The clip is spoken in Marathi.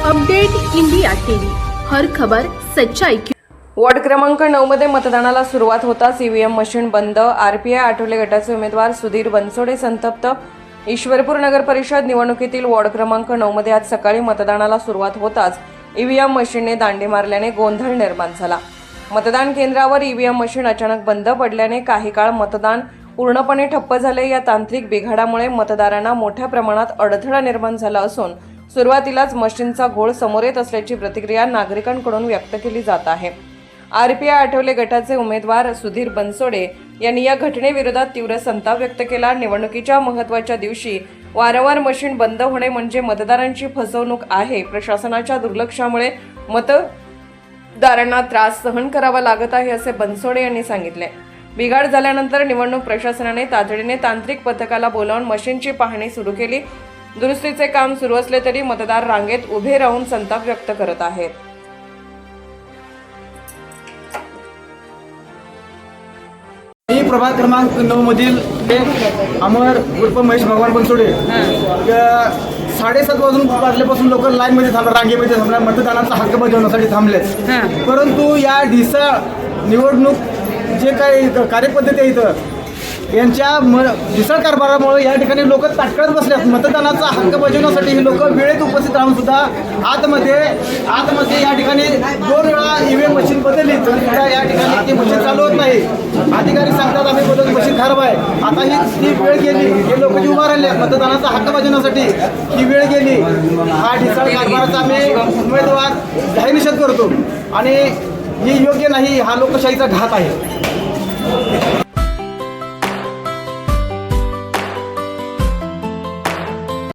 Update India TV. हर खबर सच्चाई की वॉर्ड क्रमांक नऊ मध्ये मतदानाला सुरुवात होताच ईव्हीएम मशीन बंद. आरपीआय आठवले गटाचे उमेदवार सुधीर बनसोडे संतप्त. ईश्वरपूर नगर परिषद निवडणुकीतील वॉर्ड क्रमांक नऊ मध्ये आज सकाळी मतदानाला सुरुवात होताच. ईव्हीएम मशीनने दांडी मारल्याने गोंधळ निर्माण झाला. मतदान केंद्रावर ईव्हीएम मशीन अचानक बंद पडल्याने काही काळ मतदान पूर्णपणे ठप्प झाले. या तांत्रिक बिघाडामुळे मतदारांना मोठ्या प्रमाणात अडथळा निर्माण झाला असून सुरुवातीलाच मशीनचा घोळ समोर येत असल्याची प्रतिक्रिया नागरिकांकडून व्यक्त केली जात आहे. आर पी आय आठवले गटाचे उमेदवार सुधीर बनसोडे यांनी या घटनेविरोधात तीव्र संताप व्यक्त केला. निवडणुकीच्या महत्त्वाच्या दिवशी वारंवार मशीन बंद होणे म्हणजे मतदारांची फसवणूक आहे. प्रशासनाच्या दुर्लक्षामुळे मतदारांना त्रास सहन करावा लागत आहे असे बनसोडे यांनी सांगितले. बिघाड झाल्यानंतर निवडणूक प्रशासनाने तातडीने तांत्रिक पथकाला बोलावून मशीनची पाहणी सुरू केली. दुरुस्तीचे काम सुरू असले तरी मतदार रांगेत उभे राहून संताप व्यक्त करत आहेत. मी प्रभाग क्रमांक नऊ मधील अमर उर्फ महेश भगवान बनसोडे. साडेसात वाजून वाजल्यापासून लोक लाईन मध्ये थांबले रांगेमध्ये थांबले मतदानाचा हक्क बजावण्यासाठी थांबलेत. परंतु या ढिसा निवडणूक जे काही कार्यपद्धती आहे इथं यांच्या म ढिसळ कारभारामुळे या ठिकाणी लोक ताटकळत बसले मतदानाचा हक्क बजावण्यासाठी ही लोक वेळेत उपस्थित राहून सुद्धा आतमध्ये आतमध्ये या ठिकाणी दोन वेळा ईव्हीएम मशीन बदलली तरी सुद्धा या ठिकाणी ती मशीन चालू होत नाही. अधिकारी सांगतात आम्ही बदल मशीन खराब आहे. आता ही ती वेळ गेली. हे लोक जी उभा राहिले मतदानाचा हक्क बजावण्यासाठी ही वेळ गेली. हा ढिसाळ कारभाराचा आम्ही उमेदवार जाहीर निषेध करतो. आणि ही योग्य नाही हा लोकशाहीचा घात आहे.